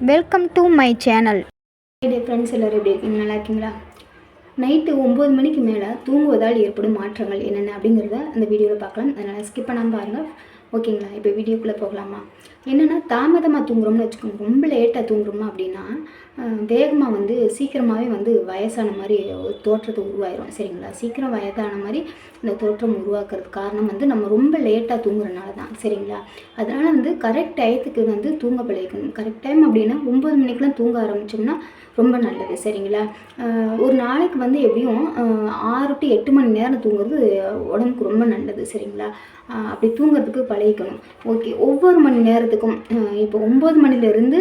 Welcome to my channel day friends எல்லோரும் எப்படி இருக்கீங்க? நல்லா இருக்கீங்களா? நைட்டு ஒம்பது மணிக்கு மேலே தூங்குவதால் ஏற்படும் மாற்றங்கள் என்னென்ன அப்படிங்கிறத அந்த வீடியோவில் பார்க்கலாம். அதனால் ஸ்கிப் பண்ணாமல் பாருங்கள் ஓகேங்களா இப்போ வீடியோக்குள்ளே போகலாமா? என்னென்னா தாமதமாக தூங்குறோம்னு வச்சுக்கோங்க. ரொம்ப லேட்டாக தூங்குறோமா அப்படின்னா வேகமாக வந்து சீக்கிரமாகவே வந்து வயசான மாதிரி ஒரு தோற்றத்தை உருவாயிரும். சரிங்களா? சீக்கிரம் வயதான மாதிரி இந்த தோற்றம் உருவாக்குறதுக்கு காரணம் வந்து நம்ம ரொம்ப லேட்டாக தூங்குறனால தான் சரிங்களா? அதனால் வந்து கரெக்ட் டயத்துக்கு வந்து தூங்க பழகிக்கணும். கரெக்ட் டைம் அப்படின்னா ஒம்பது மணிக்கெலாம் தூங்க ஆரம்பித்தோம்னா ரொம்ப நல்லது சரிங்களா? ஒரு நாளைக்கு வந்து எப்படியும் ஆறு டு எட்டு மணி நேரம் தூங்குறது உடம்புக்கு ரொம்ப நல்லது சரிங்களா? அப்படி தூங்குறதுக்கு பழகிக்கணும். ஓகே ஒவ்வொரு மணி நேரத்துக்கும் இப்போ ஒம்பது மணிலேருந்து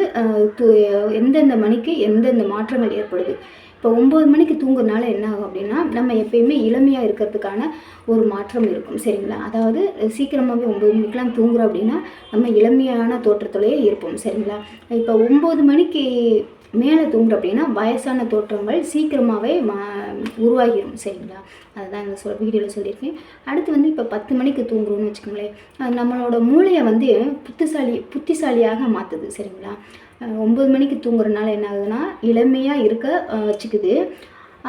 எந்தெந்த மணிக்கு எந்தெந்த மாற்றங்கள் ஏற்படுது? இப்போ ஒம்பது மணிக்கு தூங்குறதுனால என்ன ஆகும் அப்படின்னா நம்ம எப்பயுமே இளமையாக இருக்கிறதுக்கான ஒரு மாற்றம் இருக்கும். சரிங்களா? அதாவது சீக்கிரமாகவே ஒம்பது மணிக்கெலாம் தூங்குறோம் அப்படின்னா நம்ம இளமையான தோற்றத்துலேயே இருப்போம். சரிங்களா? இப்போ ஒம்பது மணிக்கு மேலே தூங்குறோம் அப்படின்னா வயசான தோற்றங்கள் சீக்கிரமாகவே மா உருவாகிடும் சரிங்களா? அதுதான் இந்த சொல் வீடியோவில் சொல்லியிருக்கேன். அடுத்து வந்து இப்போ பத்து மணிக்கு தூங்குறோம்னு வச்சுக்கோங்களேன். நம்மளோட மூளையை வந்து புத்திசாலி புத்திசாலியாக மாற்றுது சரிங்களா? ஒம்பது மணிக்கு தூங்குறதுனால என்ன ஆகுதுன்னா இளமையாக இருக்க வச்சுக்குது.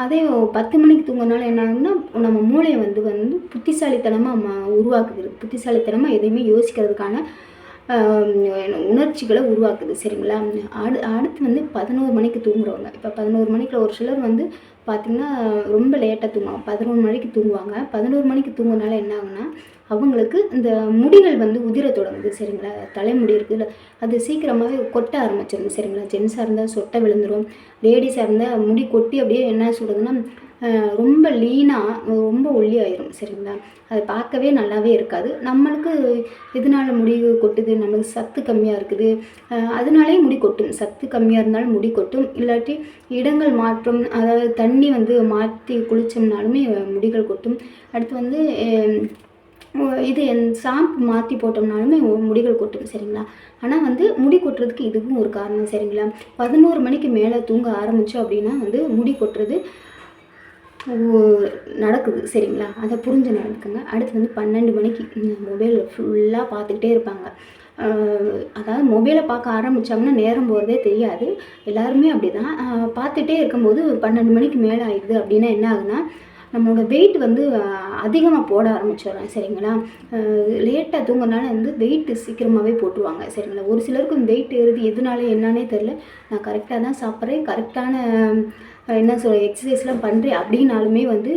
அதே பத்து மணிக்கு தூங்குறதுனால என்ன ஆகுதுன்னா நம்ம மூளையை வந்து வந்து புத்திசாலித்தனமாக மா உருவாக்குது. புத்திசாலித்தனமாக எதையுமே யோசிக்கிறதுக்கான உணர்ச்சிகளை உருவாக்குது சரிங்களா? அடு அடுத்து வந்து பதினோரு மணிக்கு தூங்குறவங்க. இப்போ பதினோரு மணிக்குள்ள ஒரு சிலர் வந்து பார்த்திங்கன்னா ரொம்ப லேட்டாக தூங்குவாங்க. பதினோரு மணிக்கு தூங்குவாங்க. பதினோரு மணிக்கு தூங்குறதுனால என்ன ஆகுன்னா அவங்களுக்கு இந்த முடிகள் வந்து உதிர தொடங்குது சரிங்களா? தலைமுடி இருக்குதுல்ல அது சீக்கிரமாகவே கொட்ட ஆரம்பிச்சிடும் சரிங்களா? ஜென்ஸாக இருந்தால் சொட்டை விழுந்துடும் லேடிஸாக இருந்தால் முடி கொட்டி அப்படியே என்ன சொல்கிறதுன்னா ரொம்ப லீனாக ரொம்ப ஒல்லி ஆயிரும் சரிங்களா? அது பார்க்கவே நல்லாவே இருக்காது. நம்மளுக்கு எதனால முடி கொட்டுது? நம்மளுக்கு சத்து கம்மியாக இருக்குது. அதனாலே முடி கொட்டும். சத்து கம்மியாக இருந்தாலும் முடி கொட்டும். இல்லாட்டி இடங்கள் மாற்றம் அதாவது தண்ணி தண்ணி வந்து மாற்றி குளித்தோம்னாலுமே முடிகள் கொட்டும். அடுத்து வந்து இது ஷாம்பு மாற்றி போட்டோம்னாலுமே முடிகள் கொட்டும் சரிங்களா? ஆனால் வந்து முடி கொட்டுறதுக்கு இதுவும் ஒரு காரணம் சரிங்களா? பதினோரு மணிக்கு மேலே தூங்க ஆரம்பித்தோம் அப்படின்னா வந்து முடி கொட்டுறது நடக்குது சரிங்களா? அதை புரிஞ்சு நடந்துக்கோங்க. அடுத்து வந்து பன்னெண்டு மணிக்கு மொபைல் ஃபுல்லாக பார்த்துக்கிட்டே இருப்பாங்க. அதாவது மொபைலை பார்க்க ஆரம்பித்தாங்கன்னா நேரம் போகிறதே தெரியாது. எல்லாருமே அப்படி தான் பார்த்துட்டே இருக்கும்போது பன்னெண்டு மணிக்கு மேலே ஆயிடுது அப்படின்னா என்ன ஆகுதுன்னா நம்மளோட வெயிட் வந்து அதிகமாக போட ஆரம்பிச்சிடுறோம் சரிங்களா? லேட்டாக தூங்குறதுனால வந்து வெயிட் சீக்கிரமாகவே போட்டுருவாங்க சரிங்களா? ஒரு சிலருக்கு வெயிட் ஏறுது எதுனால என்னன்னே தெரில நான் கரெக்டாக தான் சாப்பிட்றேன். கரெக்டான என்ன சொல்ல எக்ஸசைஸ்லாம் பண்ணுறேன் அப்படின்னாலுமே வந்து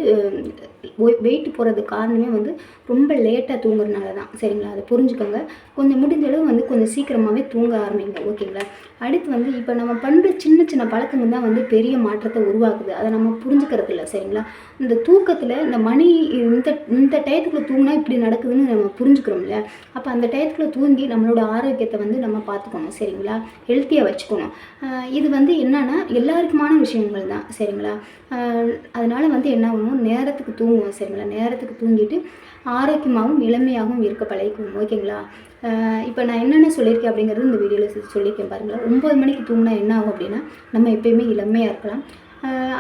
வெயிட் போகிறதுக்கு காரணமே வந்து ரொம்ப லேட்டாக தூங்குறதுனால தான் சரிங்களா? அதை புரிஞ்சுக்கோங்க. கொஞ்சம் முடிஞ்சளவு வந்து கொஞ்சம் சீக்கிரமாகவே தூங்க ஆரம்பிங்க. ஓகேங்களா? அடுத்து வந்து இப்போ நம்ம பண்ணுற சின்ன சின்ன பழக்கங்கள் தான் வந்து பெரிய மாற்றத்தை உருவாக்குது. அதை நம்ம புரிஞ்சுக்கிறது இல்லை. சரிங்களா? இந்த தூக்கத்தில் இந்த மணி இந்த இந்த டயத்துக்குள்ளே தூங்கினா இப்படி நடக்குதுன்னு நம்ம புரிஞ்சுக்கிறோம் இல்லையா? அப்போ அந்த டயத்துக்குள்ளே தூங்கி நம்மளோட ஆரோக்கியத்தை வந்து நம்ம பார்த்துக்கணும். சரிங்களா? ஹெல்த்தியாக வச்சுக்கணும். இது வந்து என்னன்னா எல்லாருக்குமான விஷயங்கள் தான் சரிங்களா அதனால் வந்து என்ன ஆகணும்? நேரத்துக்கு தூங்க தூங்குவோம் சரிங்களா நேரத்துக்கு தூங்கிட்டு ஆரோக்கியமாகவும் இளமையாகவும் இருக்க பழகிக்கும் ஓகேங்களா? இப்போ நான் என்னென்ன சொல்லியிருக்கேன் அப்படிங்கிறது இந்த வீடியோவில் சொல்லியிருக்கேன் பாருங்களேன். ஒம்பது மணிக்கு தூங்கினா என்ன ஆகும் அப்படின்னா நம்ம எப்பயுமே இளமையாக இருக்கலாம்.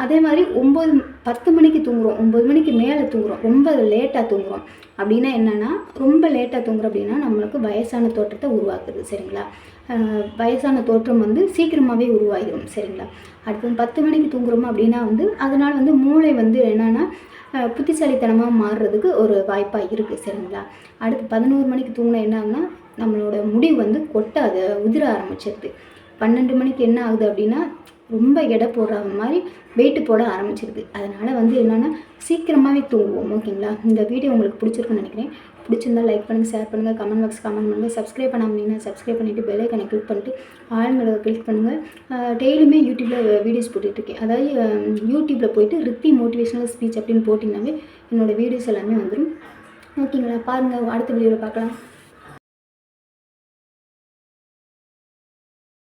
அதே மாதிரி ஒம்பது பத்து மணிக்கு தூங்குறோம் ஒம்பது மணிக்கு மேலே தூங்குறோம் ரொம்ப லேட்டாக தூங்குறோம் அப்படின்னா என்னென்னா ரொம்ப லேட்டாக தூங்குறோம் அப்படின்னா நம்மளுக்கு வயசான தோற்றத்தை உருவாக்குது. சரிங்களா? வயசான தோற்றம் வந்து சீக்கிரமாகவே உருவாகிடும் சரிங்களா? அடுத்து பத்து மணிக்கு தூங்குறோம் அப்படின்னா வந்து அதனால் வந்து மூளை வந்து என்னென்னா புத்திசாலித்தனமாக மாறுறதுக்கு ஒரு வாய்ப்பாக இருக்குது சரிங்களா? அடுத்து பதினோரு மணிக்கு தூங்கினா என்ன ஆகுனா நம்மளோட முடி வந்து கொட்டாது உதிர ஆரம்பிச்சிருது. பன்னெண்டு மணிக்கு என்ன ஆகுது அப்படின்னா ரொம்ப எடை போடுற மாதிரி வெயிட்டு போட ஆரம்பிச்சிருது. அதனால் வந்து என்னென்னா சீக்கிரமாகவே தூங்குவோம் ஓகேங்களா? இந்த வீடியோ உங்களுக்கு பிடிச்சிருக்குன்னு நினைக்கிறேன். பிடிச்சிருந்தா லைக் பண்ணுங்கள் ஷேர் பண்ணுங்கள் கமெண்ட் பாக்ஸ் கமெண்ட் பண்ணுங்கள் சப்ஸ்கிரைப் பண்ணாமல் சப்ஸ்கிரைப் பண்ணிவிட்டு பெல்லைக்கனை கிளிக் பண்ணிட்டு ஆளுங்களை கிளிக் பண்ணுங்கள் டெய்லியுமே யூடியூப்பில் வீடியோஸ் போட்டுட்ருக்கேன். அதாவது யூடியூப்பில் போயிட்டு ரித்தி மோட்டிவேஷனல் ஸ்பீச் அப்படின்னு போட்டிங்கனாவே என்னோடய வீடியோஸ் எல்லாமே வந்துடும் ஓகேங்களா? பாருங்கள் அடுத்த வீடியோவில் பார்க்கலாம்.